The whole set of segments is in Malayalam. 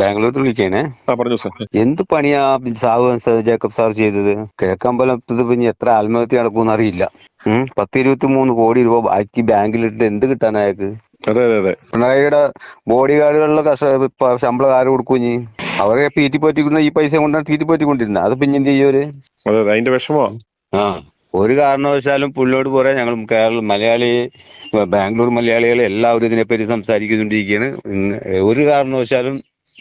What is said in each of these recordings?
ബാംഗ്ലൂർ വിളിക്കണേ ആ പറഞ്ഞു സാർ. എന്ത് പണിയാ സാഹു ജേക്കബ് സാർ ചെയ്തത്? കിഴക്കമ്പലത്ത് പിന്നെ എത്ര ആത്മഹത്യ നടക്കുമെന്ന് അറിയില്ല. പത്ത് ഇരുപത്തി മൂന്ന് കോടി രൂപ ബാക്കി ബാങ്കിലിട്ട് എന്ത് കിട്ടാൻ അയാൾക്ക്? അതെ അതെ അതെ. പിണറായിയുടെ ബോഡി ഗാർഡുകളിലെ ശമ്പളം ആര് കൊടുക്കും ഇനി? അവരെ തീറ്റിപ്പറ്റിക്കുന്ന ഈ പൈസ കൊണ്ടാണ് തീറ്റിപ്പറ്റിക്കൊണ്ടിരുന്നത് അത് പിന്നെ എന്ത് ചെയ്യോര് അതെ അതെ. അതിന്റെ വിഷമോ? ആ. ഒരു കാരണവശാലും പുള്ളിയോട് പോരാ. ഞങ്ങൾ കേരള മലയാളി ബാംഗ്ലൂർ മലയാളികൾ എല്ലാവരും ഇതിനെപ്പറ്റി സംസാരിക്കുന്നുണ്ടിരിക്കുകയാണ്. ഒരു കാരണവശാലും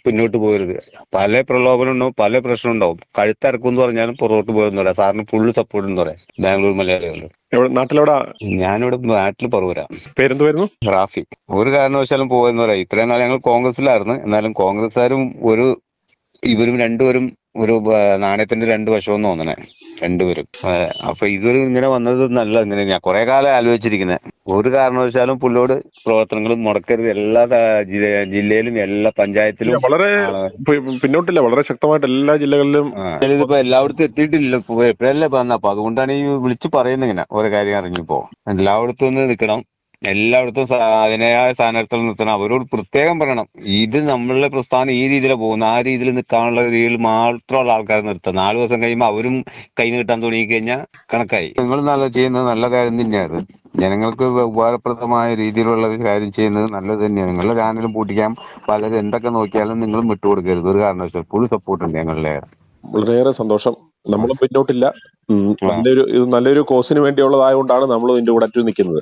പിന്നോട്ട് പോകരുത്. പല പ്രലോഭനം ഉണ്ടാവും പല പ്രശ്നം ഉണ്ടാവും. കഴുത്തിറക്കും എന്ന് പറഞ്ഞാലും പുറകോട്ട് പോയെന്ന് പറയാം സാറിന് ഫുള്ള് സപ്പോർട്ട് എന്ന് പറയാം ബാംഗ്ലൂർ മലയാളികൾ നാട്ടിലെവിടെ? ഞാനിവിടെ നാട്ടിൽ പറവൂരാ. പേരെന്തുവായിരുന്നു? റാഫി ഒരു കാരണവശാലും പോയെന്ന് പറയാം. ഇത്രയും നാൾ ഞങ്ങൾ കോൺഗ്രസിലായിരുന്നു എന്നാലും കോൺഗ്രസ്സുകാരും ഒരു ഇവരും രണ്ടുപേരും ഒരു നാണയത്തിന്റെ രണ്ട് വശമെന്ന് തോന്നണേ രണ്ടുപേരും. അപ്പൊ ഇതൊരു ഇങ്ങനെ വന്നത് നല്ല ഇങ്ങനെ ഞാൻ കുറെ കാലം ആലോചിച്ചിരിക്കുന്നത് ഒരു കാരണവശാലും പുള്ളോട് പ്രവർത്തനങ്ങളും മുടക്കരുത്. എല്ലാ ജില്ലയിലും എല്ലാ പഞ്ചായത്തിലും വളരെ പിന്നോട്ടില്ല വളരെ ശക്തമായിട്ട് എല്ലാ ജില്ലകളിലും. ഇതിപ്പോ എല്ലായിടത്തും എത്തിയിട്ടില്ല. ഇപ്പൊ എപ്പോഴല്ലേ വന്ന? അപ്പൊ അതുകൊണ്ടാണ് ഈ വിളിച്ചു പറയുന്നത് ഇങ്ങനെ ഓരോ കാര്യം അറിഞ്ഞിപ്പോ. എല്ലായിടത്തും ഒന്ന് നിൽക്കണം എല്ലായിടത്തും അതിനായ സ്ഥാനാർത്ഥികൾ നിർത്തണം. അവരോട് പ്രത്യേകം പറയണം. ഇത് നമ്മളുടെ പ്രസ്ഥാനം ഈ രീതിയിലാണ് പോകുന്നത്. ആ രീതിയിൽ നിൽക്കാനുള്ള രീതിയിൽ മാത്രമുള്ള ആൾക്കാരെ നിർത്തുക. നാല് ദിവസം കഴിയുമ്പോൾ അവരും കൈ നീട്ടാൻ തുടങ്ങി കഴിഞ്ഞാൽ കണക്കായി. നിങ്ങൾ നല്ല ചെയ്യുന്നത് നല്ല കാര്യം തന്നെയാണ്. ജനങ്ങൾക്ക് ഉപകാരപ്രദമായ രീതിയിലുള്ള കാര്യം ചെയ്യുന്നത് നല്ലത് തന്നെയാണ്. നിങ്ങളുടെ ചാനലും പൂട്ടിക്കാം. പലരും എന്തൊക്കെ നോക്കിയാലും നിങ്ങളും വിട്ടുകൊടുക്കരുത്. ഒരു കാരണവശാലും ഫുൾ സപ്പോർട്ട് ഉണ്ട് ഞങ്ങളുടെ. വളരെയേറെ സന്തോഷം. നമ്മളും പിന്നോട്ടില്ല. നല്ലൊരു ഇത് നല്ലൊരു കോസിന് വേണ്ടിയുള്ളതായതുകൊണ്ടാണ് നമ്മൾ ഇതിന്റെ കൂടെ അറ്റു നിൽക്കുന്നത്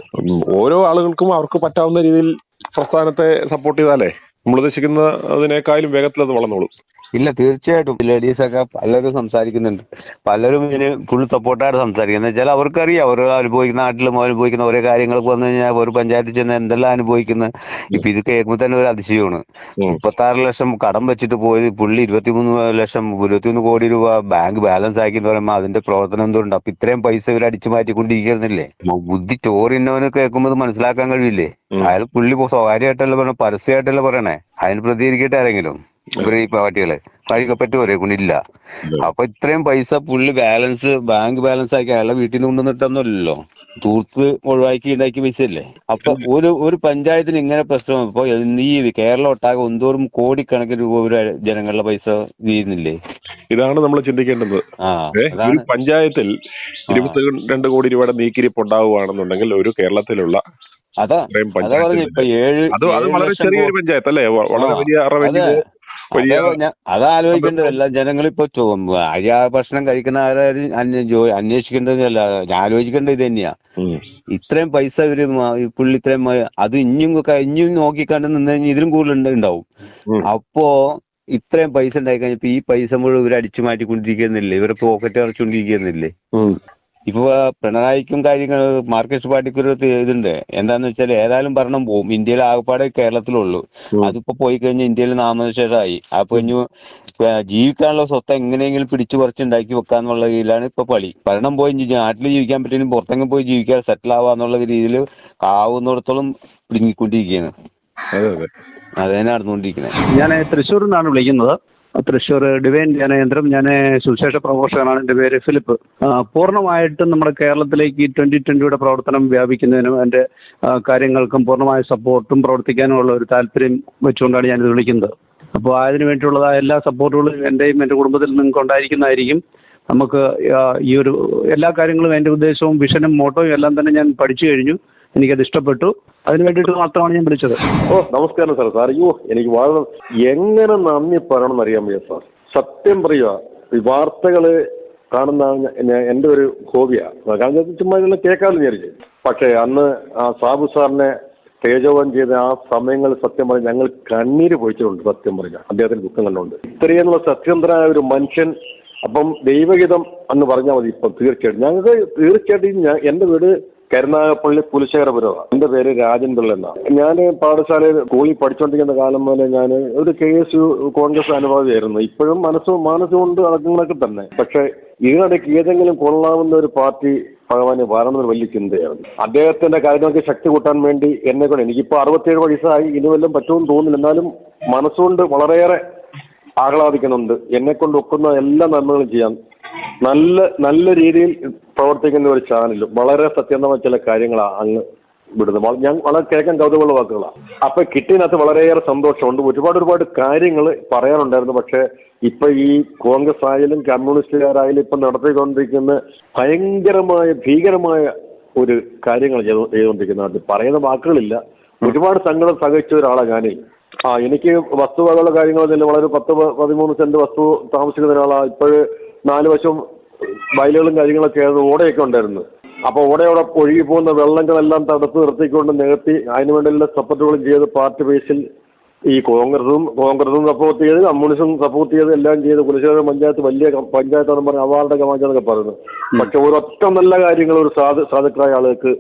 ഓരോ ആളുകൾക്കും അവർക്ക് പറ്റാവുന്ന രീതിയിൽ പ്രസ്ഥാനത്തെ സപ്പോർട്ട് ചെയ്താലേ നമ്മൾ ഉദ്ദേശിക്കുന്ന അതിനേക്കാളും വേഗത്തിൽ അത് വളർന്നോളും. ഇല്ല തീർച്ചയായിട്ടും. ലേഡീസ് ഒക്കെ പലരും സംസാരിക്കുന്നുണ്ട്. പലരും ഇതിന് ഫുൾ സപ്പോർട്ടായിട്ട് സംസാരിക്കുന്നത് വെച്ചാൽ അവർക്കറിയാം അവർ അനുഭവിക്കുന്ന നാട്ടിലും അനുഭവിക്കുന്ന ഓരോ കാര്യങ്ങൾ വന്നു കഴിഞ്ഞാൽ ഒരു പഞ്ചായത്തിൽ ചെന്ന് എന്തെല്ലാം അനുഭവിക്കുന്നത് ഇപ്പൊ ഇത് കേൾക്കുമ്പോൾ തന്നെ ഒരു അതിശയമാണ്. മുപ്പത്താറ് മുപ്പത്തി ആറ് ലക്ഷം കടം വെച്ചിട്ട് പോയത് പുള്ളി ഇരുപത്തിമൂന്ന് ലക്ഷം ഇരുപത്തിമൂന്ന് കോടി രൂപ ബാങ്ക് ബാലൻസ് ആക്കി എന്ന് പറയുമ്പോൾ അതിന്റെ പ്രവർത്തനം എന്തുകൊണ്ട്? അപ്പൊ ഇത്രയും പൈസ ഇവർ അടിച്ചു മാറ്റിക്കൊണ്ടിരിക്കുന്നില്ലേ? ബുദ്ധി ചോറിന്നവന് കേൾക്കുമ്പോൾ മനസ്സിലാക്കാൻ കഴിയില്ലേ? അയാൾ പുള്ളി സ്വകാര്യമായിട്ടല്ല പറയണേ പരസ്യമായിട്ടല്ല പറയണേ? അതിന് പ്രതികരിക്കട്ടെ ആരെങ്കിലും. ഇവർ ഈ പാർട്ടികൾ. പറ്റുമോ കൊണ്ടില്ല അപ്പൊ ഇത്രയും പൈസ പുള്ളി ബാലൻസ് ബാങ്ക് ബാലൻസ് ആക്കി അയാളെ വീട്ടിൽ നിന്ന് കൊണ്ടുവന്നിട്ടൊന്നുമല്ലോ തൂർത്ത് ഒഴിവാക്കി ഉണ്ടാക്കിയ പൈസ അല്ലേ അപ്പൊ ഒരു ഒരു പഞ്ചായത്തിന് ഇങ്ങനെ പ്രശ്നം ഇപ്പൊ ഈ കേരളം ഒട്ടാകെ ഒന്തോറും കോടിക്കണക്കിന് രൂപ ഒരു ജനങ്ങളുടെ പൈസ ചെയ്യുന്നില്ലേ ഇതാണ് നമ്മൾ ചിന്തിക്കേണ്ടത്. ഒരു പഞ്ചായത്തിൽ ഇരുപത്തി രണ്ട് കോടി രൂപയുടെ നീക്കിരിപ്പ് ഉണ്ടാവുകയാണെന്നുണ്ടെങ്കിൽ ഒരു കേരളത്തിലുള്ള അതാ ജനങ്ങൾ അതാ പറഞ്ഞു ഇപ്പൊ ഏഴ് അത് അത് വളരെ ലക്ഷം ചെറിയൊരു പഞ്ചായത്ത് അല്ലേ വളരെ വലിയ വലിയ അതാ ഞാൻ അതാ ആലോചിക്കേണ്ടത് എല്ലാ ജനങ്ങളും ഇപ്പൊ ചോ- അരി ആ ഭക്ഷണം കഴിക്കുന്ന ആരും അന്വേഷിക്കേണ്ടതല്ല ആലോചിക്കേണ്ടത് ഇത് തന്നെയാ. ഇത്രയും പൈസ ഇവർ ഈ പുള്ളി ഇത്രയും അത് ഇനിയും ഇനിയും നോക്കിക്കണ്ട് നിന്ന് കഴിഞ്ഞാൽ ഇതിലും കൂടുതൽ ഉണ്ട്- ഉണ്ടാവും അപ്പോ ഇത്രയും പൈസ ഉണ്ടായി കഴിഞ്ഞപ്പോ ഈ പൈസ മുഴുവൻ ഇവർ അടിച്ചു മാറ്റിക്കൊണ്ടിരിക്കുന്നില്ലേ? ഇവരെ പോക്കറ്റ് അടച്ചുകൊണ്ടിരിക്കുന്നില്ലേ ഉം. ഇപ്പൊ പിണറായിക്കും കാര്യങ്ങൾ മാർക്സിസ്റ്റ് പാർട്ടിക്ക് ഒരു ഇതുണ്ട്. എന്താന്ന് വെച്ചാൽ ഏതായാലും ഭരണം പോവും. ഇന്ത്യയിൽ ആകപ്പാടെ കേരളത്തിലുള്ളൂ. അതിപ്പോ പോയി കഴിഞ്ഞ ഇന്ത്യയിൽ നാമനിശേഷമായി അപ്പൊ ഏ, ജീവിക്കാനുള്ള സ്വത്ത് എങ്ങനെയെങ്കിലും പിടിച്ചു പറിച്ചുണ്ടാക്കി വെക്കാന്നുള്ള രീതിയിലാണ് ഇപ്പൊ പളി ഭരണം പോയി നാട്ടിൽ ജീവിക്കാൻ പറ്റുമെങ്കിൽ പുറത്തെങ്കിലും പോയി ജീവിക്കാൻ സെറ്റിൽ ആവാന്നുള്ള രീതിയിൽ ആവുന്നിടത്തോളം പിടുങ്ങിക്കൊണ്ടിരിക്കുകയാണ്. അതെ അതെ. അത് തന്നെ നടന്നുകൊണ്ടിരിക്കുന്നത് ഞാൻ തൃശ്ശൂരിൽ നിന്നാണ് വിളിക്കുന്നത്. തൃശ്ശൂർ ഡിവൈൻ ജ്ഞാനേന്ദ്രം ഞാൻ സുവിശേഷ പ്രഘോഷകനാണ് എന്റെ പേര് ഫിലിപ്പ്. പൂർണമായിട്ടും നമ്മുടെ കേരളത്തിലേക്ക് ട്വന്റി ട്വന്റിയുടെ പ്രവർത്തനം വ്യാപിക്കുന്നതിനും എന്റെ കാര്യങ്ങൾക്കും പൂർണമായ സപ്പോർട്ടും പ്രവർത്തിക്കാനുമുള്ള ഒരു താല്പര്യം വെച്ചുകൊണ്ടാണ് ഞാനിത് വിളിക്കുന്നത്. അപ്പോൾ അതിനു വേണ്ടിയുള്ളതായ എല്ലാ സപ്പോർട്ടുകളും എന്റെയും എന്റെ കുടുംബത്തിൽ നിങ്ങൾക്ക് ഉണ്ടായിരിക്കുന്നതായിരിക്കും. നമുക്ക് ഈ ഒരു എല്ലാ കാര്യങ്ങളും എന്റെ ഉദ്ദേശവും വിഷനും മോട്ടോയും എല്ലാം തന്നെ ഞാൻ പഠിച്ചു കഴിഞ്ഞു. എനിക്കത് ഇഷ്ടപ്പെട്ടു. അതിന് വേണ്ടിയിട്ട് മാത്രമാണ് ഞാൻ വിളിച്ചത്. ഓ നമസ്കാരം സാർ സാർ അയ്യോ എനിക്ക് വളരെ എങ്ങനെ നന്ദി പറയണമെന്ന് അറിയാൻ വയ്യ സാർ. സത്യം പറയുക ഈ വാർത്തകൾ കാണുന്ന എന്റെ ഒരു ഹോബിയാണ് കാരണം ചുമ്മാ ഇതെല്ലാം കേൾക്കാമെന്ന് വിചാരിച്ചു. പക്ഷേ അന്ന് ആ സാബു സാറിനെ തേജോവൻ ചെയ്ത ആ സമയങ്ങൾ സത്യം പറഞ്ഞ ഞങ്ങൾ കണ്ണീര് പൊഴിച്ചിട്ടുണ്ട് സത്യം പറഞ്ഞ അദ്ദേഹത്തിന് ദുഃഖം കണ്ടുകൊണ്ട്. ഇത്രയെന്നുള്ള സത്യസന്ധനായ ഒരു മനുഷ്യൻ അപ്പം ദൈവഗീതം എന്ന് പറഞ്ഞാൽ മതി ഇപ്പം തീർച്ചയായിട്ടും. ഞങ്ങൾക്ക് തീർച്ചയായിട്ടും എന്റെ വീട് കരുനാഗപ്പള്ളി പുലിശേഖരപുരമാണ് എന്റെ പേര് രാജൻ പിള്ള എന്നാണ്. ഞാൻ പാഠശാലയിൽ സ്കൂളിൽ പഠിച്ചുകൊണ്ടിരിക്കുന്ന കാലം മുതലേ ഞാൻ ഒരു കെ എസ് യു കോൺഗ്രസ് അനുഭാവിയായിരുന്നു. ഇപ്പോഴും മനസ്സും മനസ്സുകൊണ്ട് അടക്കങ്ങളൊക്കെ തന്നെ. പക്ഷെ ഇതിനിടയ്ക്ക് ഏതെങ്കിലും കൊള്ളാവുന്ന ഒരു പാർട്ടി ഭഗവാന് വരണമെന്നൊരു വലിയ ചിന്തയാണ് അദ്ദേഹത്തിന്റെ കാര്യങ്ങൾക്ക് ശക്തി കൂട്ടാൻ വേണ്ടി എന്നെ കൊണ്ട് എനിക്കിപ്പോ അറുപത്തിയേഴ് വയസ്സായി. ഇനി വല്ലതും പറ്റുമെന്ന് തോന്നുന്നില്ല. എന്നാലും മനസ്സുകൊണ്ട് വളരെയേറെ ആഹ്ലാദിക്കുന്നുണ്ട്. എന്നെ കൊണ്ട് ഒക്കുന്ന എല്ലാ നന്മകളും ചെയ്യാൻ. നല്ല നല്ല രീതിയിൽ പ്രവർത്തിക്കുന്ന ഒരു ചാനലും വളരെ സത്യസന്ധമായ ചില കാര്യങ്ങളാണ് അങ്ങ് വിടുന്നത്. ഞാൻ വളരെ കേൾക്കാൻ കൗതുകമുള്ള വാക്കുകളാണ് അപ്പൊ കിട്ടിയതിനകത്ത് വളരെയേറെ സന്തോഷമുണ്ട്. ഒരുപാട് ഒരുപാട് കാര്യങ്ങൾ പറയാനുണ്ടായിരുന്നു. പക്ഷെ ഇപ്പൊ ഈ കോൺഗ്രസ് ആയാലും കമ്മ്യൂണിസ്റ്റുകാരായാലും ഇപ്പൊ നടത്തിക്കൊണ്ടിരിക്കുന്ന ഭയങ്കരമായ ഭീകരമായ ഒരു കാര്യങ്ങൾ ചെയ്തുകൊണ്ടിരിക്കുന്ന. ചെയ്തുകൊണ്ടിരിക്കുന്നത് അത് പറയുന്ന വാക്കുകളില്ല. ഒരുപാട് സങ്കടം സഹിച്ച ഒരാളാണ് ഞാനേ. ആ എനിക്ക് വസ്തുവകളുടെ കാര്യങ്ങളൊന്നുമില്ല വളരെ പത്ത് പതിമൂന്ന് സെന്റ് വസ്തു താമസിക്കുന്ന ഒരാളാണ് ഇപ്പോഴ് നാല് വശം വയലുകളും കാര്യങ്ങളൊക്കെ ആയിരുന്നു ഓടയൊക്കെ ഉണ്ടായിരുന്നു. അപ്പൊ ഓടയോടെ ഒഴുകി പോകുന്ന വെള്ളങ്ങളെല്ലാം തടുത്ത് നിർത്തിക്കൊണ്ട് നികത്തി അതിനു വേണ്ടിയുള്ള സപ്പോർട്ടുകളും ചെയ്ത് പാർട്ടി ബേസിൽ ഈ കോൺഗ്രസും കോൺഗ്രസും സപ്പോർട്ട് ചെയ്ത് കമ്മ്യൂണിസ്റ്റും സപ്പോർട്ട് ചെയ്ത് എല്ലാം ചെയ്ത് കുലശേഖര പഞ്ചായത്ത് വലിയ പഞ്ചായത്താണെന്ന് പറഞ്ഞ് അവാർഡൊക്കെ വാങ്ങിച്ചെന്നൊക്കെ പറയുന്നു. പക്ഷെ ഒരൊറ്റ നല്ല കാര്യങ്ങൾ ഒരു സാധു സാധുക്കളായ ആളുകൾക്ക്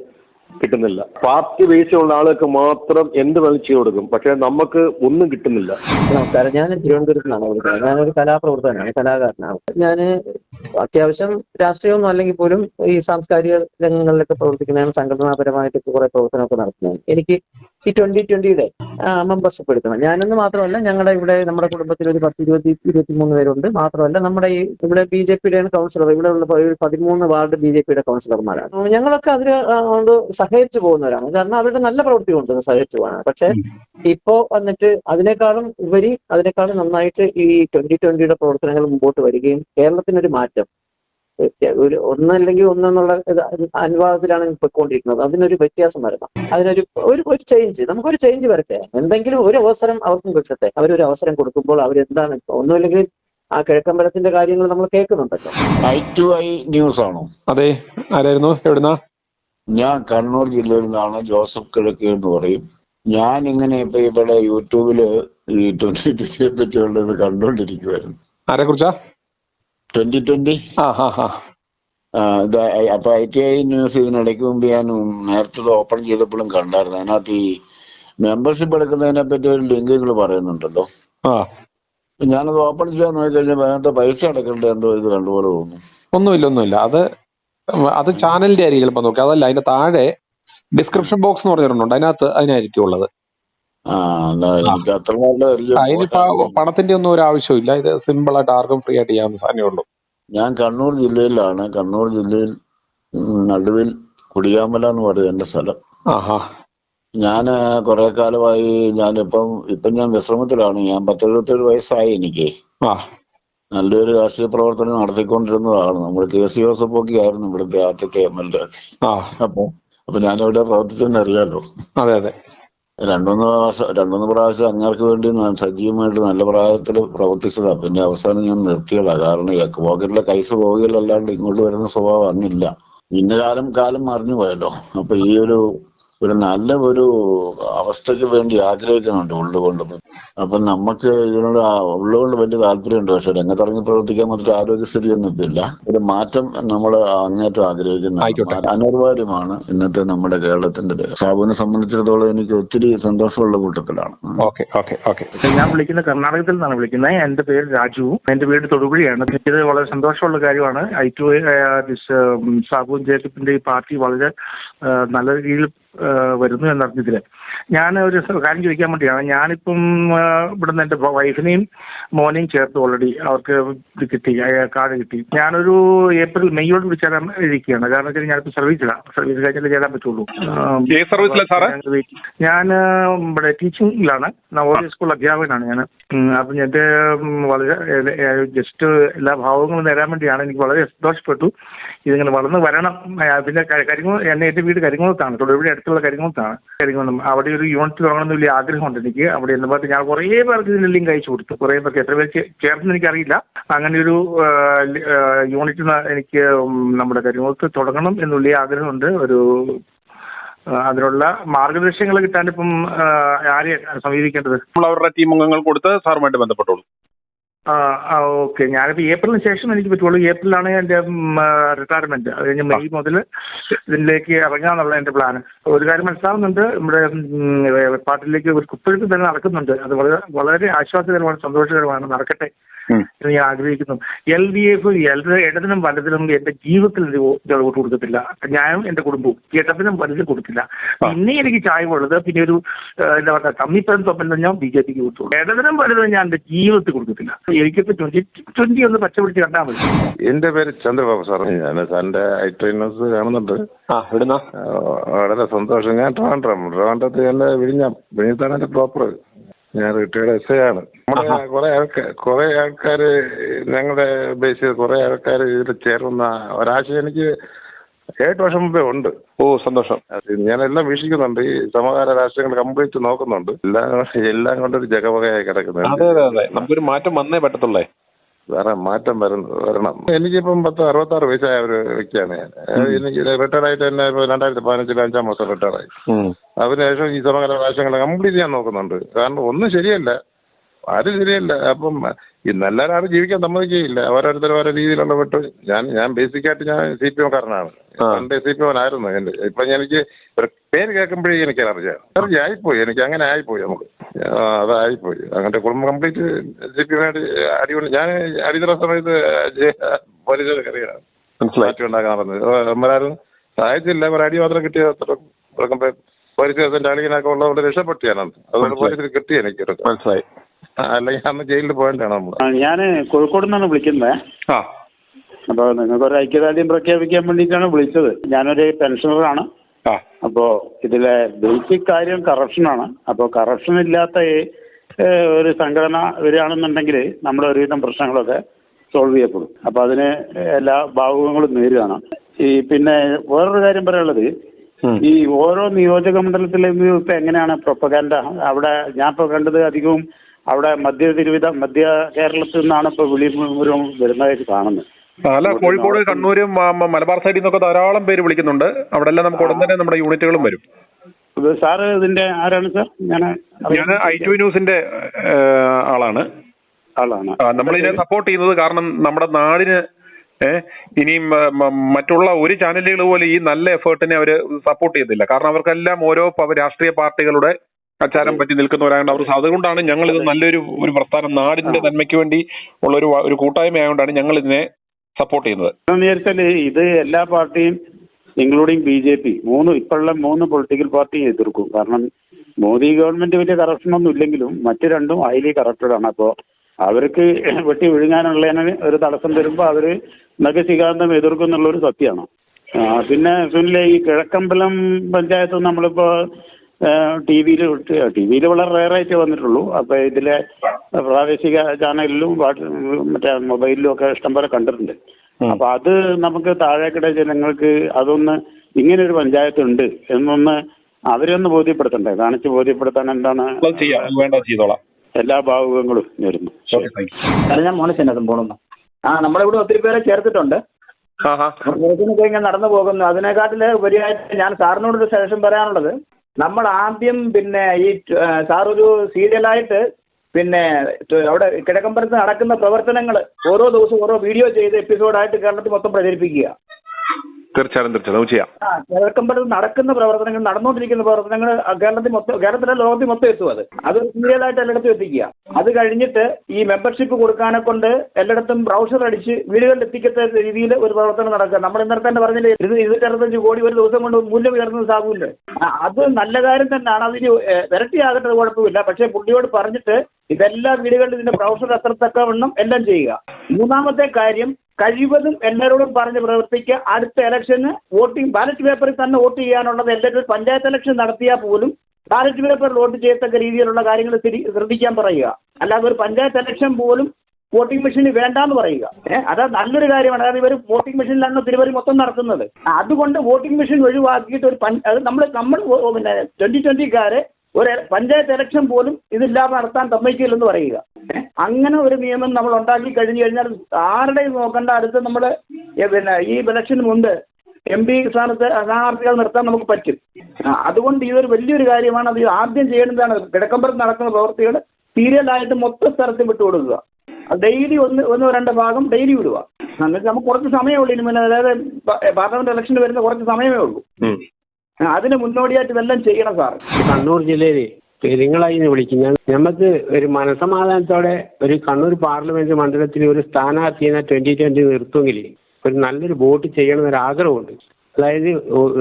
കിട്ടുന്നില്ല. പാർട്ടി ഉള്ള ആളുകൾക്ക് മാത്രം എന്ത് വേണം ചെയ്തു കൊടുക്കും. പക്ഷെ നമുക്ക് ഒന്നും കിട്ടുന്നില്ല. നമസ്കാരം. ഞാൻ തിരുവനന്തപുരത്ത് നിന്നാണ് വിളിക്കുന്നത്. ഞാനൊരു കലാപ്രവർത്തകനാണ്. കലാകാരനാണ്. ഞാൻ അത്യാവശ്യം രാഷ്ട്രീയമൊന്നും അല്ലെങ്കിൽ പോലും ഈ സാംസ്കാരിക രംഗങ്ങളിലൊക്കെ പ്രവർത്തിക്കുന്നതാണ് സംഘടനാപരമായിട്ട് കുറെ പ്രവർത്തനമൊക്കെ നടത്തുന്നതാണ്. എനിക്ക് ഈ ട്വന്റി ട്വന്റിയുടെ മെമ്പർഷിപ്പ് എടുക്കണം. ഞാനെന്ന് മാത്രമല്ല ഞങ്ങളുടെ ഇവിടെ നമ്മുടെ കുടുംബത്തിൽ ഒരു പത്ത് ഇരുപത്തി ഇരുപത്തി മൂന്ന് പേരുണ്ട്. മാത്രമല്ല നമ്മുടെ ഈ ഇവിടെ ബി ജെ പിയുടെ കൗൺസിലർ ഇവിടെ ഉള്ള പതിമൂന്ന് വാർഡ് ബി ജെ പിയുടെ കൗൺസിലർമാരാണ് ഞങ്ങളൊക്കെ അതിൽ അതുകൊണ്ട് കൊണ്ട് സഹകരിച്ചു പോകുന്നവരാണ്. കാരണം അവരുടെ നല്ല പ്രവൃത്തി കൊണ്ട് സഹകരിച്ചു പോകാൻ. പക്ഷെ ഇപ്പോ വന്നിട്ട് അതിനേക്കാളും ഉപരി അതിനേക്കാളും നന്നായിട്ട് ഈ ട്വന്റി ട്വന്റിയുടെ പ്രവർത്തനങ്ങൾ മുമ്പോട്ട് വരികയും കേരളത്തിനൊരു മാറ്റം ഒരു ഒന്നല്ലെങ്കിൽ ഒന്നെന്നുള്ള അനുവാദത്തിലാണ് പൊയ്ക്കൊണ്ടിരിക്കുന്നത്. അതിനൊരു വ്യത്യാസം വരണം. അതിനൊരു ഒരു ഒരു ചേഞ്ച് നമുക്കൊരു ചേഞ്ച് വരട്ടെ. എന്തെങ്കിലും ഒരു അവസരം അവർക്കും കിട്ടട്ടെ. അവരൊരു അവസരം കൊടുക്കുമ്പോൾ അവരെന്താണ് ഒന്നുമില്ലെങ്കിൽ ആ കിഴക്കമ്പലത്തിന്റെ കാര്യങ്ങൾ നമ്മൾ കേൾക്കുന്നുണ്ടല്ലോ. ഐ ടു ഐ ന്യൂസ് ആണോ? അതെ. ആരായിരുന്നു? എവിടുന്നാ? ഞാൻ കണ്ണൂർ ജില്ലയിൽ നിന്നാണ് ജോസഫ് കിഴക്ക് എന്ന് പറയും. ഞാൻ ഇങ്ങനെ ഇപ്പൊ ഇവിടെ യൂട്യൂബിൽ ഈ ട്വന്റി ട്വന്റിയെ പറ്റിയുള്ളത് കണ്ടുകൊണ്ടിരിക്കുവായിരുന്നു. ആരെ കുറിച്ചാ ട്വന്റി ട്വന്റി. അപ്പൊ ഐ ടി ഐ ന്യൂസ് ഇതിനിടയ്ക്ക് മുമ്പ് ഞാൻ നേരത്തെ ഓപ്പൺ ചെയ്തപ്പോഴും കണ്ടായിരുന്നു. അതിനകത്ത് ഈ മെമ്പർഷിപ്പ് എടുക്കുന്നതിനെ പറ്റി ഒരു ലിങ്ക് നിങ്ങൾ പറയുന്നുണ്ടല്ലോ. ഞാനത് ഓപ്പൺ ചെയ്യാൻ നോക്കിക്കഴിഞ്ഞാൽ അതിനകത്ത് പൈസ അടക്കേണ്ട എന്തോ ഇത് കണ്ടുപോലെ തോന്നുന്നു. ഒന്നുമില്ല ഒന്നുമില്ല. അത് അത് ചാനലിന്റെ ആയിരിക്കും ചിലപ്പോൾ നോക്കി അതല്ല അതിന്റെ താഴെ ഡിസ്ക്രിപ്ഷൻ ബോക്സ് എന്ന് പറഞ്ഞിട്ടുണ്ട് അതിനകത്ത് അതിനായിരിക്കും ഉള്ളത്. എനിക്ക് അത്ര നല്ല വലിയ അതിനിപ്പോ പണത്തിന്റെ ഒന്നും ഒരു ആവശ്യമില്ല ഇത് സിമ്പിൾ ആയിട്ട് ആർക്കും ഫ്രീ ആയിട്ട് ചെയ്യാവുന്ന സാധനമേ ഉള്ളൂ ഞാൻ കണ്ണൂർ ജില്ലയിലാണ്. കണ്ണൂർ ജില്ലയിൽ നടുവിൽ കുടിയാമല എന്ന് പറയും എന്റെ സ്ഥലം ഞാൻ കുറെ കാലമായി ഞാനിപ്പം ഇപ്പം ഞാൻ വിശ്രമത്തിലാണ്. ഞാൻ പത്തെഴുപത്തേഴ് വയസ്സായി എനിക്ക്. നല്ലൊരു രാഷ്ട്രീയ പ്രവർത്തനം നടത്തിക്കൊണ്ടിരുന്നതാണ്. നമ്മൾ കെ സി ജോസഫൊക്കെ ആയിരുന്നു ഇവിടുത്തെ ആദ്യത്തെ എം എൽ എ. അപ്പൊ അപ്പൊ ഞാനിവിടെ പ്രവർത്തിച്ചെന്നറിയാലോ അതെ അതെ. രണ്ടൊന്ന് പ്രാവശ്യം രണ്ടുമൂന്ന് പ്രാവശ്യം അങ്ങേർക്ക് വേണ്ടി ഞാൻ സജീവമായിട്ട് നല്ല പ്രായത്തിൽ പ്രവർത്തിച്ചതാ. പിന്നെ അവസാനം ഞാൻ നിർത്തിയതാ. കാരണം പോക്കറ്റിലെ കൈസ് പോവുകയല്ലാണ്ട് ഇങ്ങോട്ട് വരുന്ന സ്വഭാവം അന്നില്ല. ഇന്ന കാലം കാലം മറിഞ്ഞു പോയല്ലോ. അപ്പൊ ഈ ഒരു ഒരു നല്ല ഒരു അവസ്ഥയ്ക്ക് വേണ്ടി ആഗ്രഹിക്കുന്നുണ്ട് ഉള്ളുകൊണ്ട്. അപ്പൊ നമുക്ക് ഇതിനോട് ഉള്ളുകൊണ്ട് വലിയ താല്പര്യമുണ്ട്. പക്ഷെ രംഗത്തിറങ്ങി പ്രവർത്തിക്കാൻ മാത്രം ആരോഗ്യസ്ഥിതിയൊന്നും ഒന്നും ഇല്ല ഒരു മാറ്റം നമ്മൾ അങ്ങേറ്റം ആഗ്രഹിക്കുന്ന. അനിവാര്യമാണ് ഇന്നത്തെ നമ്മുടെ കേരളത്തിന്റെ. സാബുവിനെ സംബന്ധിച്ചിടത്തോളം എനിക്ക് ഒത്തിരി സന്തോഷമുള്ള കൂട്ടത്തിലാണ്. Okay okay okay. ഞാൻ വിളിക്കുന്നത് കർണാടകത്തിൽ നിന്നാണ് വിളിക്കുന്നത്. എന്റെ പേര് രാജു. എന്റെ വീട് തൊടുപുഴയാണ്. ഇത് വളരെ സന്തോഷമുള്ള കാര്യമാണ്. ഐ ടു സാബു ജേക്കബിന്റെ ഈ പാർട്ടി വളരെ നല്ല രീതിയിൽ വരുന്നു എന്നറിഞ്ഞതിൽ. ഞാൻ ഒരു കാര്യം ചോദിക്കാൻ വേണ്ടിയാണ്. ഞാനിപ്പം ഇവിടുന്ന് എന്റെ വൈഫിനെയും മോനെയും ചേർത്ത് ഓൾറെഡി അവർക്ക് ഇത് കിട്ടി കാർഡ് കിട്ടി. ഞാനൊരു ഏപ്രിൽ മെയ്യോട് വിളിച്ചാൽ ഇരിക്കുകയാണ്. കാരണം വെച്ചാൽ ഞാനിപ്പോൾ സർവീസിലാണ് സർവീസ് കഴിഞ്ഞാലേ ചേരാൻ പറ്റുള്ളൂ. ഞാൻ ഇവിടെ ടീച്ചിങ്ങിലാണ്. നവോദയ സ്കൂൾ അധ്യാപകനാണ് ഞാൻ അപ്പം എന്റെ ഉം, വളരെ ജസ്റ്റ് എല്ലാ ഭാവങ്ങളും നേരാൻ വേണ്ടിയാണ് എനിക്ക് വളരെ സന്തോഷപ്പെട്ടു. ഇതിങ്ങനെ വളർന്ന് വരണം. പിന്നെ കാര്യങ്ങൾ കരിങ്ങോൾ എന്നെ എന്റെ വീട് കരിങ്ങോളത്താണ് തൊടുപുഴ അടുത്തുള്ള കരിങ്ങോളത്താണ് കരിങ്ങോളം അവിടെ ഒരു യൂണിറ്റ് തുടങ്ങണമെന്ന് വലിയ ആഗ്രഹമുണ്ട്. എനിക്ക് അവിടെ എന്ന് പറഞ്ഞിട്ട് ഞാൻ കുറേ പേർക്ക് ഇതിൽ ലിങ്ക് അയച്ചു കൊടുത്തു. കുറേ പേർക്ക് എത്ര പേര് ചേർന്ന് എനിക്കറിയില്ല. അങ്ങനെ ഒരു യൂണിറ്റ് എനിക്ക് നമ്മുടെ കരിമുഖത്ത് തുടങ്ങണം എന്നുള്ള ആഗ്രഹമുണ്ട്. ഒരു അതിനുള്ള മാർഗദർശങ്ങൾ കിട്ടാൻ ഇപ്പം ആരെയാണ് ആരെയാ സമീപിക്കേണ്ടത്? അവരുടെ ടീം അംഗങ്ങൾ കൊടുത്ത് സാറുമായിട്ട് ബന്ധപ്പെട്ടോളൂ. ആ ഓക്കെ. ഞാനിപ്പോൾ ഏപ്രിലിന് ശേഷം എനിക്ക് പറ്റുള്ളൂ. ഏപ്രിലാണ് എന്റെ റിട്ടയർമെന്റ് അത് കഴിഞ്ഞ് മെയ് മുതൽ ഇതിലേക്ക് ഇറങ്ങാന്നുള്ള എന്റെ പ്ലാൻ ഒരു കാര്യം മനസ്സിലാവുന്നുണ്ട്. നമ്മുടെ പാർട്ടിയിലേക്ക് ഒരു കുത്തൊഴുക്ക് തന്നെ നടക്കുന്നുണ്ട്. അത് വളരെ വളരെ ആശ്വാസകരമാണ് സന്തോഷകരമാണ്. നടക്കട്ടെ. എന്ന് ഞാൻ ആഗ്രഹിക്കുന്നു. എൽ ഡി എഫ് ഇടതിനും വലതിനും എന്റെ ജീവിതത്തിൽ ഒരു വോട്ട് കൊടുക്കത്തില്ല ഞാനും എന്റെ കുടുംബവും ഇടതിനും വലതിനും കൊടുത്തില്ല. പിന്നെ എനിക്ക് ചായവുള്ളത് പിന്നെ ഒരു എന്താ പറയുക തമ്മിപ്പഴം തൊപ്പലിനും ഞാൻ ബി ജെ പിക്ക് കൊടുത്തു ഇടതിനും വലതിനും ഞാൻ എന്റെ ജീവിതത്തിൽ കൊടുക്കത്തില്ല എനിക്കിപ്പോ ട്വന്റി ട്വന്റി ഒന്ന് പച്ച പിടിച്ച് കണ്ടാൽ മതി. എന്റെ പേര് ചന്ദ്രബാബു സാർ ഞാൻ സാറിന്റെ ഐ ട്രെയിനേഴ്സ് കാണുന്നുണ്ട്. ആ ഇടുന്ന ആ, വളരെ സന്തോഷം. ഞാൻ ട്രിവാൻഡ്രം. ട്രിവാൻഡ്രത്ത് എന്റെ വിഴിഞ്ഞ വിഴിഞ്ഞത്താണ് എന്റെ പ്രോപ്പർ ഞാൻ റിട്ടയർഡ് എസ് ഐ ആണ്. നമ്മുടെ കുറെ ആൾക്കാർ കുറെ ആൾക്കാർ ഞങ്ങളുടെ ബേസ് ചെയ്ത് കുറെ ആൾക്കാർ ഇതിൽ ചേർന്ന ഒരാശയം എനിക്ക് ഏഴ് വർഷം മുമ്പേ ഉണ്ട്. ഓ സന്തോഷം. ഞാൻ എല്ലാം വീക്ഷിക്കുന്നുണ്ട്. ഈ സമകാല രാഷ്ട്രങ്ങൾ കംപ്ലീറ്റ് നോക്കുന്നുണ്ട്. എല്ലാം എല്ലാം കൊണ്ടൊരു ജഗവകയായി അതെ കിടക്കുന്നുണ്ട് അതെ അതെ. നമുക്കൊരു മാറ്റം വന്നേ പറ്റത്തുള്ളേ. വേറെ മാറ്റം വരണം വരണം. എനിക്കിപ്പം പത്ത് അറുപത്താറ് വയസ്സായ ഒരു വ്യക്തിയാണ് ഞാൻ. എനിക്ക് റിട്ടയർഡ് ആയിട്ട് തന്നെ ഇപ്പൊ രണ്ടായിരത്തി പതിനഞ്ചിൽ അഞ്ചാം മാസം റിട്ടയർഡ് ആയി. ഉം. അതിനുശേഷം ഈ സമകാല പ്രാവശ്യങ്ങൾ കംപ്ലീറ്റ് ചെയ്യാൻ നോക്കുന്നുണ്ട്. കാരണം ഒന്നും ശരിയല്ല. ആരും ശരിയല്ല. അപ്പം ഈ ആരും ജീവിക്കാൻ സമ്മതിക്കുകയില്ല. ഓരോരുത്തരും ഓരോ രീതിയിലുള്ള വിട്ട് ഞാൻ ഞാൻ ബേസിക്കായിട്ട് ഞാൻ സി പി എംകാരനാണ്. പണ്ട് സി പി എം ആയിരുന്നു എന്റെ ഇപ്പൊ എനിക്ക് പേര് കേൾക്കുമ്പോഴേ എനിക്ക് അറിയാം അലർജി ആയിപ്പോയി എനിക്ക് അങ്ങനെ ആയിപ്പോയി നമുക്ക്. അതായിപ്പോയി. അങ്ങനത്തെ കുടുംബം കംപ്ലീറ്റ് ജെ പി എമ്മായിട്ട് അടിപൊളി. ഞാൻ അടിത്തറ സമയത്ത് പോലീസുകാർ കറിയാണ് മനസ്സിലായി. മാറ്റി ഉണ്ടാക്കാൻ നടന്നത്. അമ്മരാരും സഹായിച്ചില്ല. ഒരു അടി മാത്രം കിട്ടിയ പോലീസ് കേസിന്റെ അളിയനൊക്കെ ഉള്ളതുകൊണ്ട് രക്ഷപ്പെട്ടു ഞാനന്ന് അതുകൊണ്ട് പോലീസിൽ കിട്ടി എനിക്ക് ഒരു- മനസ്സിലായി. അല്ലെങ്കിൽ അന്ന് ജയിലിൽ പോയിട്ടാണ് നമ്മൾ ഞാൻ കോഴിക്കോട് നിന്നാണ് വിളിക്കുന്നത്. ആ. അപ്പോൾ നിങ്ങൾക്കൊരു ഐക്യദാർഢ്യം പ്രഖ്യാപിക്കാൻ വേണ്ടിയിട്ടാണ് വിളിച്ചത്. ഞാനൊരു പെൻഷനറാണ് ആ അപ്പോൾ ഇതിലെ ബേസിക് കാര്യം കറപ്ഷനാണ് അപ്പോൾ കറപ്ഷൻ ഇല്ലാത്ത ഒരു സംഘടന വരികയാണെന്നുണ്ടെങ്കിൽ നമ്മുടെ ഒരുവിധം പ്രശ്നങ്ങളൊക്കെ സോൾവ് ചെയ്യപ്പെടും. അപ്പോൾ അതിന് എല്ലാ ഭാവുകങ്ങളും നേരിടണം. ഈ പിന്നെ വേറൊരു കാര്യം പറയാനുള്ളത്. ഈ ഓരോ നിയോജക മണ്ഡലത്തിലും ഇപ്പൊ എങ്ങനെയാണ് പ്രൊപ്പഗാൻഡ അവിടെ ഞാൻ ഇപ്പൊ കണ്ടത് അധികവും അവിടെ മധ്യ തിരുവിധ മധ്യ കേരളത്തിൽ നിന്നാണ് ഇപ്പൊ വിളി മുഴുവൻ വരുന്നതായിട്ട് കാണുന്നത്. അല്ല കോഴിക്കോട് കണ്ണൂരും മലബാർ സൈഡിൽ നിന്നൊക്കെ ധാരാളം പേര് വിളിക്കുന്നുണ്ട്. അവിടെ എല്ലാം നമുക്ക് ഉടൻ തന്നെ നമ്മുടെ യൂണിറ്റുകളും വരും. സാറ് ഇതിന്റെ ആരാണ് സാർ? ഞാൻ ഞാൻ ഐ ടു ന്യൂസിന്റെ ആളാണ്. ആളാണ്. ഇതിനെ നമ്മളിതിനെ സപ്പോർട്ട് ചെയ്യുന്നത് കാരണം നമ്മുടെ നാടിന് ഇനിയും മറ്റുള്ള ഒരു ചാനലുകൾ പോലെ ഈ നല്ല എഫേർട്ടിനെ അവർ സപ്പോർട്ട് ചെയ്യുന്നില്ല കാരണം അവർക്കെല്ലാം ഓരോ രാഷ്ട്രീയ പാർട്ടികളുടെ അച്ചാരം പറ്റി നിൽക്കുന്നവരായതുകൊണ്ട് അവർ അതുകൊണ്ടാണ് ഞങ്ങൾ ഇത് നല്ലൊരു ഒരു പ്രസ്ഥാനം നാടിന്റെ നന്മയ്ക്ക് വേണ്ടി ഉള്ള ഒരു ഒരു കൂട്ടായ്മ ആയതുകൊണ്ടാണ് ഞങ്ങൾ ഇതിനെ സപ്പോർട്ട് ചെയ്യുന്നത്. വിചാരിച്ചാൽ ഇത് എല്ലാ പാർട്ടിയും ഇൻക്ലൂഡിങ് ബി ജെ പി മൂന്ന് ഇപ്പോഴുള്ള മൂന്ന് പൊളിറ്റിക്കൽ പാർട്ടിയും എതിർക്കും. കാരണം മോദി ഗവൺമെന്റ് വലിയ കറപ്ഷൻ ഒന്നും ഇല്ലെങ്കിലും മറ്റു രണ്ടും ഹൈലി കറപ്റ്റഡ് ആണ്. അപ്പോൾ അവർക്ക് വെട്ടി വിഴുങ്ങാനുള്ളതിന് ഒരു തടസ്സം വരുമ്പോൾ അവർ നഖശികാന്തം എതിർക്കും എന്നുള്ളൊരു സത്യമാണ്. പിന്നെ സുനിലെ ഈ കിഴക്കമ്പലം പഞ്ചായത്ത് നമ്മളിപ്പോ ടി വിയിൽ ടി വിയിൽ വളരെ റയറായിട്ട് വന്നിട്ടുള്ളൂ. അപ്പോൾ ഇതിലെ പ്രാദേശിക ചാനലിലും മറ്റേ മൊബൈലിലും ഒക്കെ ഇഷ്ടംപോലെ കണ്ടിട്ടുണ്ട്. അപ്പോൾ അത് നമുക്ക് താഴേക്കിടെ ജനങ്ങൾക്ക് അതൊന്ന് ഇങ്ങനെ ഒരു പഞ്ചായത്ത് ഉണ്ട് എന്നൊന്ന് അവരൊന്ന് ബോധ്യപ്പെടുത്തണ്ടേ? കാണിച്ച് ബോധ്യപ്പെടുത്താൻ എന്താണ്? എല്ലാ ഭാവുകങ്ങളും വരുന്നു ഞാൻ മോനച്ചനതും പോണെന്ന്. ആ നമ്മളിവിടെ ഒത്തിരി പേരെ ചേർത്തിട്ടുണ്ട്. ഇങ്ങനെ നടന്നു പോകുന്നു. അതിനെക്കാട്ടിൽ ഉപരിയായിട്ട് ഞാൻ സാറിനോട് ഒരു സജഷൻ പറയാനുള്ളത്. നമ്മൾ ആദ്യം പിന്നെ ഈ സാർ ഒരു സീരിയലായിട്ട് പിന്നെ അവിടെ കിഴക്കമ്പലത്ത് നടക്കുന്ന പ്രവർത്തനങ്ങൾ ഓരോ ദിവസവും ഓരോ വീഡിയോ ചെയ്ത് എപ്പിസോഡായിട്ട് കേരളത്തിൽ മൊത്തം പ്രചരിപ്പിക്കുക. തീർച്ചയായും തീർച്ചയായും. നമുക്ക് ചെയ്യാം. ആ നടക്കുന്ന പ്രവർത്തനങ്ങൾ നടന്നുകൊണ്ടിരിക്കുന്ന പ്രവർത്തനങ്ങൾ കേരളത്തിൽ മൊത്തം കേരളത്തിലെ ലോകത്തിൽ മൊത്തം എത്തും അത്. അത് സീരിയലായിട്ട് എല്ലായിടത്തും എത്തിക്കുക. അത് കഴിഞ്ഞിട്ട് ഈ മെമ്പർഷിപ്പ് കൊടുക്കാനെ കൊണ്ട് എല്ലായിടത്തും ബ്രൗസർ അടിച്ച് വീടുകളിൽ എത്തിക്കത്ത രീതിയിൽ ഒരു പ്രവർത്തനം നടക്കുക. നമ്മൾ ഇന്നലെ തന്നെ പറഞ്ഞില്ലേ ഇത് ഇരുന്നൂറ്ററുപത്തഞ്ച് കോടി ഒരു ദിവസം കൊണ്ട് മൂല്യം ഉയർന്നത് സാബുല്ലേ അത് നല്ല കാര്യം തന്നെയാണ്. അതിന് ഇരട്ടിയാകേണ്ടത് കുഴപ്പമില്ല. പക്ഷേ പുള്ളിയോട് പറഞ്ഞിട്ട് ഇതെല്ലാ വീടുകളിലും ഇതിന്റെ ബ്രൗസർ എത്രത്തക്കവണ്ണം എല്ലാം ചെയ്യുക. മൂന്നാമത്തെ കാര്യം കഴിവതും എല്ലാവരോടും പറഞ്ഞ് പ്രവർത്തിക്കുക. അടുത്ത ഇലക്ഷന് വോട്ടിംഗ് ബാലറ്റ് പേപ്പറിൽ തന്നെ വോട്ട് ചെയ്യാനുള്ളത് എല്ലാവരും പഞ്ചായത്ത് ഇലക്ഷൻ നടത്തിയാൽ പോലും ബാലറ്റ് പേപ്പറിൽ വോട്ട് ചെയ്യത്തക്ക രീതിയിലുള്ള കാര്യങ്ങൾ ശ്രദ്ധിക്കാൻ പറയുക. അല്ലാതെ ഒരു പഞ്ചായത്ത് ഇലക്ഷൻ പോലും വോട്ടിംഗ് മെഷീന് വേണ്ടാന്ന് പറയുക. ഏഹ് അത് നല്ലൊരു കാര്യമാണ്. അതായത് ഇവർ വോട്ടിംഗ് മെഷീനിലാണ് തിരുവരി മൊത്തം നടത്തുന്നത്. അതുകൊണ്ട് വോട്ടിംഗ് മെഷീൻ ഒഴിവാക്കിയിട്ട് ഒരു നമ്മൾ നമ്മൾ പിന്നെ ട്വന്റി ട്വന്റിക്കാരെ ഒരു പഞ്ചായത്ത് ഇലക്ഷൻ പോലും ഇതില്ലാതെ നടത്താൻ സമ്മതിക്കില്ലെന്ന് പറയുക? അങ്ങനെ ഒരു നിയമം നമ്മൾ ഉണ്ടാക്കി കഴിഞ്ഞു കഴിഞ്ഞാൽ ആരുടെയും നോക്കേണ്ട അടുത്ത് നമ്മൾ പിന്നെ ഈ ഇലക്ഷന് മുമ്പ് എം പി സ്ഥാനത്ത് സ്ഥാനാർത്ഥികൾ നിർത്താൻ നമുക്ക് പറ്റും. അതുകൊണ്ട് ഇതൊരു വലിയൊരു കാര്യമാണ്. അത് ആദ്യം ചെയ്യേണ്ടതാണ്. കിഴക്കമ്പലത്ത് നടക്കുന്ന പ്രവൃത്തികൾ സീരിയലായിട്ട് മൊത്തം സ്ഥലത്ത് വിട്ടുകൊടുക്കുക. ഡെയിലി ഒന്ന് ഒന്നോ രണ്ടോ ഭാഗം ഡെയിലി വിടുക. എന്നിട്ട് നമുക്ക് കുറച്ച് സമയമേ ഉള്ളൂ. ഇനി മുന്നേ അതായത് പാർലമെന്റ് ഇലക്ഷന് വരുന്ന കുറച്ച് സമയമേ ഉള്ളൂ. അതിന് മുന്നോടിയായിട്ട് ഇതെല്ലാം ചെയ്യണം സാർ. കണ്ണൂർ ജില്ലയിൽ പെരിങ്ങളായി വിളിക്കും. ഞാൻ നമുക്ക് ഒരു മനസമാധാനത്തോടെ ഒരു കണ്ണൂർ പാർലമെന്റ് മണ്ഡലത്തിൽ ഒരു സ്ഥാനാർത്ഥിയെ ട്വന്റി ട്വന്റി നിർത്തുമെങ്കിൽ ഒരു നല്ലൊരു വോട്ട് ചെയ്യണമെന്നൊരു ആഗ്രഹമുണ്ട്. അതായത്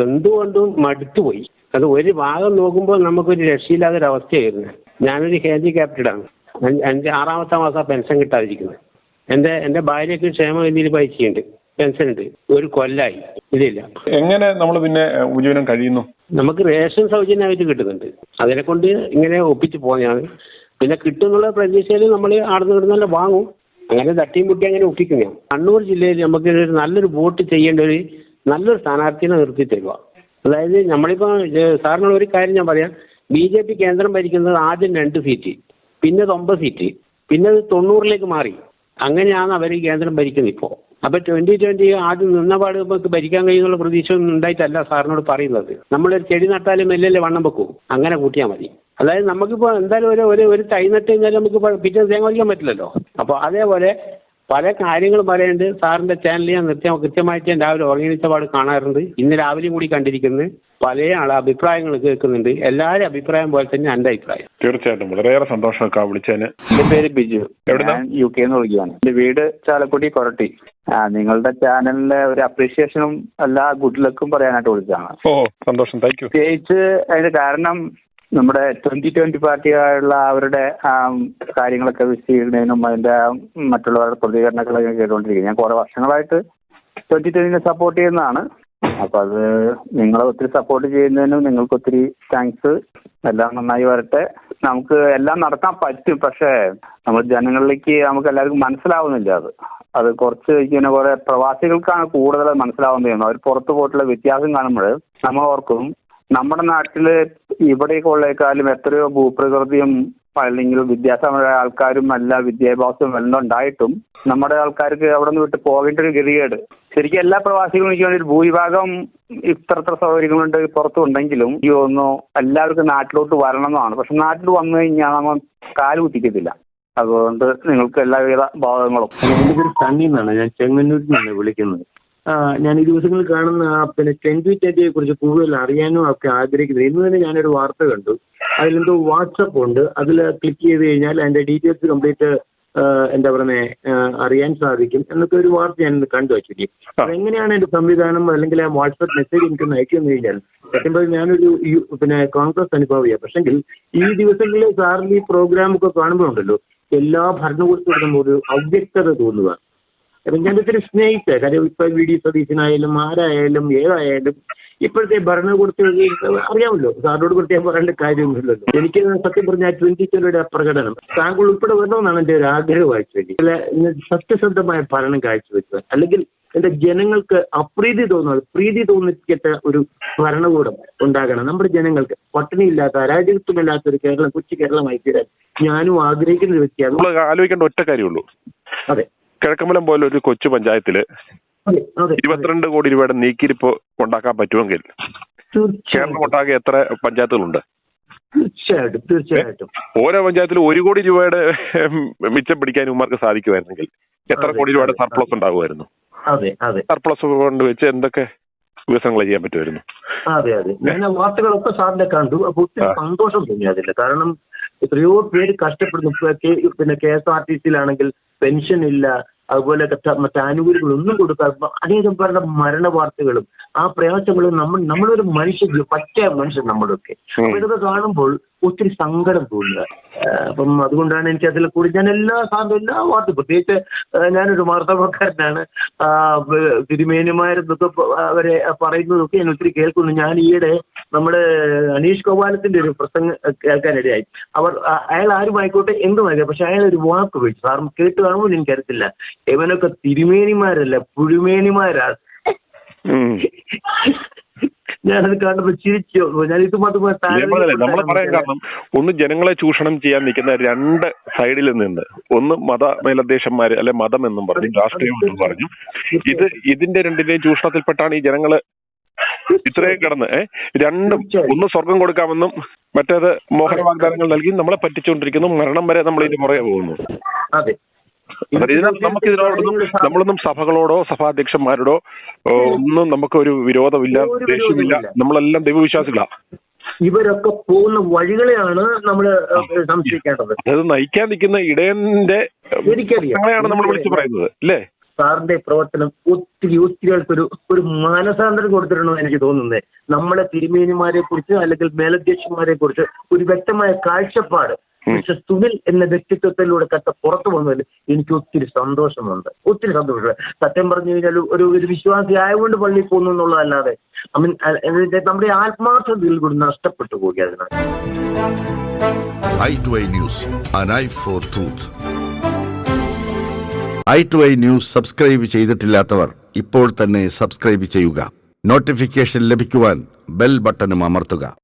എന്തുകൊണ്ടും മടുത്തുപോയി അത് ഒരു ഭാഗം നോക്കുമ്പോൾ നമുക്കൊരു രക്ഷയില്ലാത്ത ഒരു അവസ്ഥയായിരുന്നു. ഞാനൊരു ഹാൻഡിക്യാപ്റ്റഡാണ് അഞ്ച് ആറാമത്തെ മാസം പെൻഷൻ കിട്ടാതിരിക്കുന്നത്. എന്റെ എന്റെ ഭാര്യയ്ക്ക് ക്ഷേമനിധിയിൽ പൈസയുണ്ട്. പെൻഷൻ ഉണ്ട് ഒരു കൊല്ലായി. ഇതില്ല. എങ്ങനെ നമ്മൾ പിന്നെ ഉപജീവനം കഴിയുന്നു? നമുക്ക് റേഷൻ സൗജന്യമായിട്ട് കിട്ടുന്നുണ്ട്. അതിനെ കൊണ്ട് ഇങ്ങനെ ഒപ്പിച്ച് പോകുന്നതാണ് പിന്നെ കിട്ടുന്നുള്ള പ്രതീക്ഷയിൽ നമ്മൾ ആടുന്ന് കിടന്നെല്ലാം വാങ്ങും. അങ്ങനെ തട്ടിയും മുട്ടി അങ്ങനെ ഒപ്പിക്കും കണ്ണൂർ ജില്ലയിൽ നമുക്ക് നല്ലൊരു വോട്ട് ചെയ്യേണ്ട ഒരു നല്ലൊരു സ്ഥാനാർത്ഥിനെ നിർത്തി തരിക. അതായത് നമ്മളിപ്പോൾ സാറിനുള്ള ഒരു കാര്യം ഞാൻ പറയാം. ബി ജെ പി കേന്ദ്രം ഭരിക്കുന്നത് ആദ്യം രണ്ട് സീറ്റ് പിന്നെ ഒമ്പത് സീറ്റ് പിന്നെ അത് തൊണ്ണൂറിലേക്ക് മാറി. അങ്ങനെയാണ് അവർ കേന്ദ്രം ഭരിക്കുന്നത് ഇപ്പോൾ. അപ്പൊ ട്വന്റി ട്വന്റി ആദ്യം നിന്നപാട് നമുക്ക് ഭരിക്കാൻ കഴിയുന്നുള്ള പ്രതീക്ഷ ഒന്നും ഉണ്ടായിട്ടല്ല സാറിനോട് പറയുന്നത്. നമ്മളൊരു ചെടി നട്ടാലും മെല്ലല്ലേ വണ്ണം വെക്കും. അങ്ങനെ കൂട്ടിയാൽ മതി. അതായത് നമുക്കിപ്പോൾ എന്തായാലും ഒരു ഒരു ഒരു തൈ നട്ട് കഴിഞ്ഞാൽ നമുക്ക് പിറ്റേ തേങ്ങ വയ്ക്കാൻ പറ്റില്ലല്ലോ. അപ്പോൾ അതേപോലെ പല കാര്യങ്ങളും പറയുന്നുണ്ട് സാറിന്റെ ചാനൽ ഞാൻ കൃത്യം കൃത്യമായിട്ട് ഞാൻ രാവിലെ ഓർഗനൈസ് പാട് കാണാറുണ്ട്. ഇന്ന് രാവിലെയും കൂടി കണ്ടിരിക്കുന്നത് പല ആളെ അഭിപ്രായങ്ങൾ കേൾക്കുന്നുണ്ട്. എല്ലാവരും അഭിപ്രായം പോലെ തന്നെ എന്റെ അഭിപ്രായം. തീർച്ചയായിട്ടും. വളരെയേറെ സന്തോഷം വിളിച്ചതിന്. എന്റെ പേര് ബിജു. എവിടുന്നാ? ഞാൻ യു കെ എന്ന് വിളിക്കുകയാണ് എന്റെ വീട് ചാലക്കുടി കൊരട്ടി നിങ്ങളുടെ ചാനലിലെ ഒരു അപ്രീഷിയേഷനും എല്ലാ ഗുഡ് ലക്കും പറയാനായിട്ട് വിളിച്ചതാണ്. ഓ സന്തോഷം. താങ്ക് യു പ്രത്യേകിച്ച് അതിന്റെ കാരണം നമ്മുടെ ട്വന്റി ട്വന്റി പാർട്ടിയായുള്ള അവരുടെ കാര്യങ്ങളൊക്കെ വിശദീകരിക്കുന്നതിനും അതിന്റെ മറ്റുള്ളവരുടെ പ്രതികരണങ്ങളൊക്കെ കേട്ടുകൊണ്ടിരിക്കുന്നത് ഞാൻ കുറെ വർഷങ്ങളായിട്ട് ട്വന്റി ട്വന്റിനെ സപ്പോർട്ട് ചെയ്യുന്നതാണ്. അപ്പൊ അത് നിങ്ങളെ ഒത്തിരി സപ്പോർട്ട് ചെയ്യുന്നതിനും നിങ്ങൾക്ക് ഒത്തിരി താങ്ക്സ് എല്ലാം നന്നായി വരട്ടെ. നമുക്ക് എല്ലാം നടത്താൻ പറ്റും പക്ഷേ നമ്മൾ ജനങ്ങളിലേക്ക് നമുക്ക് എല്ലാവർക്കും മനസ്സിലാവുന്നില്ല അത്. അത് കുറച്ച് ഇങ്ങനെ കുറെ പ്രവാസികൾക്കാണ് കൂടുതൽ മനസ്സിലാവുന്നത്. അവർ പുറത്തു പോയിട്ടുള്ള വ്യത്യാസം കാണുമ്പോൾ നമ്മൾ ഓർക്കും നമ്മുടെ നാട്ടിൽ ഇവിടെയൊക്കെ ഉള്ളേക്കാളും എത്രയോ ഭൂപ്രകൃതിയും അല്ലെങ്കിൽ വിദ്യാഭ്യാസമുള്ള ആൾക്കാരും അല്ല വിദ്യാഭ്യാസവും എല്ലാം ഉണ്ടായിട്ടും നമ്മുടെ ആൾക്കാർക്ക് അവിടെ നിന്ന് വിട്ട് പോകേണ്ട ഒരു ഗതികേട്. ശരിക്കും എല്ലാ പ്രവാസികളും എനിക്ക് വേണ്ടി ഭൂരിഭാഗം ഇത്ര ഇത്ര സൗകര്യങ്ങളുണ്ട് പുറത്തുണ്ടെങ്കിലും ഈ ഒന്നോ എല്ലാവർക്കും നാട്ടിലോട്ട് വരണം എന്നാണ് പക്ഷെ നാട്ടിൽ വന്നു കഴിഞ്ഞാൽ നമ്മൾ കാൽ കുത്തിക്കത്തില്ല. അതുകൊണ്ട് നിങ്ങൾക്ക് എല്ലാവിധ ഭാഗങ്ങളും. ഞാൻ ചെങ്ങന്നൂരിൽ നിന്നാണ് വിളിക്കുന്നത്. ഞാൻ ഈ ദിവസങ്ങളിൽ കാണുന്ന ആ പിന്നെ ട്വന്റി ട്വന്റിയെ കുറിച്ച് കൂടുതൽ അറിയാനും ഒക്കെ ആഗ്രഹിക്കുന്നത് ഇന്ന് തന്നെ ഞാനൊരു വാർത്ത കണ്ടു. അതിലെന്തോ വാട്സപ്പ് ഉണ്ട്. അതിൽ ക്ലിക്ക് ചെയ്ത് കഴിഞ്ഞാൽ അതിന്റെ ഡീറ്റെയിൽസ് കംപ്ലീറ്റ് എന്താ പറയുന്നത് അറിയാൻ സാധിക്കും എന്നൊക്കെ ഒരു വാർത്ത ഞാൻ കണ്ടു ആക്ച്വലി എങ്ങനെയാണ് അതിന്റെ സംവിധാനം അല്ലെങ്കിൽ ആ വാട്സപ്പ് മെസ്സേജ് എനിക്ക് അയക്കുന്നു കഴിഞ്ഞാൽ സത്യം പറഞ്ഞാൽ ഞാനൊരു പിന്നെ കോൺഗ്രസ് അനുഭാവിയാണ് പക്ഷെങ്കിൽ ഈ ദിവസങ്ങളിൽ സാറിന് ഈ പ്രോഗ്രാം ഒക്കെ കാണുമ്പോഴുണ്ടല്ലോ എല്ലാ ഭരണകൂടത്തോടും ഒരു അവ്യക്തത തോന്നുക. അപ്പം ഞാൻ ഇത്തിരി സ്നേഹിച്ച കാര്യം ഇപ്പൊ വി ഡി സതീശനായാലും ആരായാലും ഏതായാലും ഇപ്പോഴത്തെ ഭരണകൂടത്തിൽ അറിയാമല്ലോ. സാറിനോട് പ്രത്യേകം പറയേണ്ട കാര്യമൊന്നുമില്ലല്ലോ. എനിക്ക് സത്യം പറഞ്ഞാൽ ട്വന്റി ട്വന്റിയുടെ പ്രകടനം താങ്കൾ ഉൾപ്പെടെ വരണമെന്നാണ് എന്റെ ഒരു ആഗ്രഹം ആക്ച്വലി. സത്യസന്ധമായ ഭരണം കാഴ്ചവെച്ചത് അല്ലെങ്കിൽ എന്റെ ജനങ്ങൾക്ക് അപ്രീതി തോന്നുന്നത് പ്രീതി തോന്നിക്കത്ത ഒരു ഭരണകൂടം ഉണ്ടാകണം. നമ്മുടെ ജനങ്ങൾക്ക് പട്ടിണിയില്ലാത്ത അരാജകത്വമില്ലാത്ത ഒരു കേരളം കൊച്ചു കേരളമായി തീരാൻ ഞാനും ആഗ്രഹിക്കുന്ന ഒരു വ്യക്തിയാണ്. ആലോചിക്കേണ്ട ഒറ്റ കാര്യമുള്ളൂ. അതെ. കിഴക്കമ്പലം പോലെ ഒരു കൊച്ചു പഞ്ചായത്തിൽ ഇരുപത്തിരണ്ട് കോടി രൂപയുടെ നീക്കിരിപ്പ് ഉണ്ടാക്കാൻ പറ്റുമെങ്കിൽ കേരളം ഒട്ടാകെ എത്ര പഞ്ചായത്തുകളുണ്ട്? തീർച്ചയായിട്ടും തീർച്ചയായിട്ടും. ഓരോ പഞ്ചായത്തിലും ഒരു കോടി രൂപയുടെ മിച്ചം പിടിക്കാൻ ഉമ്മാർക്ക് സാധിക്കുമായിരുന്നെങ്കിൽ എത്ര കോടി രൂപയുടെ സർപ്ലസ് ഉണ്ടാകുമായിരുന്നു? സർപ്ലസ് കൊണ്ട് വെച്ച് എന്തൊക്കെ വികസനങ്ങൾ ചെയ്യാൻ പറ്റുമായിരുന്നു? അതെ അതെ. ഞാൻ വാർത്തകളൊക്കെ സാറിനെ കണ്ടു. അപ്പൊ ഒത്തിരി സന്തോഷം തോന്നി അതിൽ കാരണം എത്രയോ പേര് കഷ്ടപ്പെടുന്നു. പിന്നെ കെ എസ് ആർ ടി സിയിലാണെങ്കിൽ പെൻഷൻ ഇല്ല അതുപോലെ മറ്റേ ആനുകൂല്യങ്ങളൊന്നും കൊടുക്കാതെ അനേകം പേരുടെ മരണ വാർത്തകളും ആ പ്രയാസങ്ങളും നമ്മൾ നമ്മളൊരു മനുഷ്യ പറ്റ മനുഷ്യൻ നമ്മളൊക്കെ. അപ്പൊ ഇതൊക്കെ കാണുമ്പോൾ ഒത്തിരി സങ്കടം തോന്നുക. അപ്പം അതുകൊണ്ടാണ് എനിക്ക് അതിൽ കൂടി ഞാൻ എല്ലാ സാധനവും എല്ലാ വാർത്ത പ്രത്യേകിച്ച് ഞാനൊരു വാർത്താപ്രക്കാരനാണ് തിരുമേനിമാരെന്നൊക്കെ അവരെ പറയുന്നതൊക്കെ ഞാൻ ഒത്തിരി കേൾക്കുന്നു. ഞാൻ ഈയിടെ നമ്മുടെ അനീഷ് ഗോപാലത്തിന്റെ ഒരു പ്രസംഗം കേൾക്കാനിടയായി. അവർ അയാൾ ആരുമായിക്കോട്ടെ എന്തുമായിക്കോട്ടെ പക്ഷെ അയാൾ ഒരു വാക്ക് വെച്ചു. സാർ കേട്ട് കാണുമ്പോൾ എനിക്കറിയത്തില്ല. ഇവനൊക്കെ തിരുമേനിമാരല്ല പുഴുമേനിമാരാണ് ഞാനത് കണ്ടപ്പോ ചിരിച്ചു. ഞാൻ ഇത് നമ്മൾ പറയാൻ കാരണം ഒന്ന് ജനങ്ങളെ ചൂഷണം ചെയ്യാൻ നിൽക്കുന്ന രണ്ട് സൈഡിൽ നിന്ന് ഒന്ന് മത മേലധ്യക്ഷന്മാര് അല്ലെ മതം എന്നും പറഞ്ഞു രാഷ്ട്രീയം എന്നും പറഞ്ഞു. ഇത് ഇതിന്റെ രണ്ടിന്റെയും ചൂഷണത്തിൽപ്പെട്ടാണ് ഈ ജനങ്ങൾ ഇത്രയും കിടന്ന്. ഏഹ് രണ്ടും ഒന്ന് സ്വർഗം കൊടുക്കാമെന്നും മറ്റേത് മോഹന വാഗ്ദാനങ്ങൾ നൽകി നമ്മളെ പറ്റിച്ചുകൊണ്ടിരിക്കുന്നു. മരണം വരെ നമ്മൾ ഇതിന് പുറകെ പോകുന്നു. അതെ. നമുക്ക് ഇതിനോടൊന്നും നമ്മളൊന്നും സഭകളോടോ സഭാധ്യക്ഷന്മാരോടോ ഒന്നും നമുക്ക് ഒരു വിരോധമില്ല. ദേഷ്യമില്ല. നമ്മളെല്ലാം ദൈവവിശ്വാസികളാ. ഇവരൊക്കെ പോകുന്ന വഴികളെയാണ് നമ്മൾ സംശയിക്കേണ്ടത്. അത് നയിക്കാൻ നിൽക്കുന്ന ഇടയന്റെ എനിക്കറിയാം. നമ്മൾ വിളിച്ചു പറയുന്നത് അല്ലേ സാറിന്റെ പ്രവർത്തനം ഒത്തിരി ഒത്തിരി ആൾക്കൊരു ഒരു മാനസാന്തരം കൊടുത്തിട്ടുണ്ടെന്ന് എനിക്ക് തോന്നുന്നത് നമ്മളെ തിരുമേനിമാരെ കുറിച്ച് അല്ലെങ്കിൽ മേലധ്യക്ഷന്മാരെ കുറിച്ച് ഒരു വ്യക്തമായ കാഴ്ചപ്പാട് മിസ്റ്റർ സുനിൽ എന്ന വ്യക്തിത്വത്തിലൂടെ കത്ത പുറത്തു വന്നതിൽ എനിക്ക് ഒത്തിരി സന്തോഷമുണ്ട്. ഒത്തിരി സന്തോഷമുണ്ട്. സത്യം പറഞ്ഞു കഴിഞ്ഞാൽ ഒരു ഒരു വിശ്വാസി ആയതുകൊണ്ട് പള്ളിയിൽ പോകുന്നു എന്നുള്ളതല്ലാതെ നമ്മുടെ ആത്മാർത്ഥതയിൽ കൂടി നഷ്ടപ്പെട്ടു പോകുകയാണ് eye to eye news an eye for truth. Eye news subscribe ചെയ്തിട്ടില്ലാത്തവർ ഇപ്പോൾ തന്നെ സബ്സ്ക്രൈബ് ചെയ്യുക. നോട്ടിഫിക്കേഷൻ ലഭിക്കുവാൻ ബെൽ ബട്ടണും അമർത്തുക.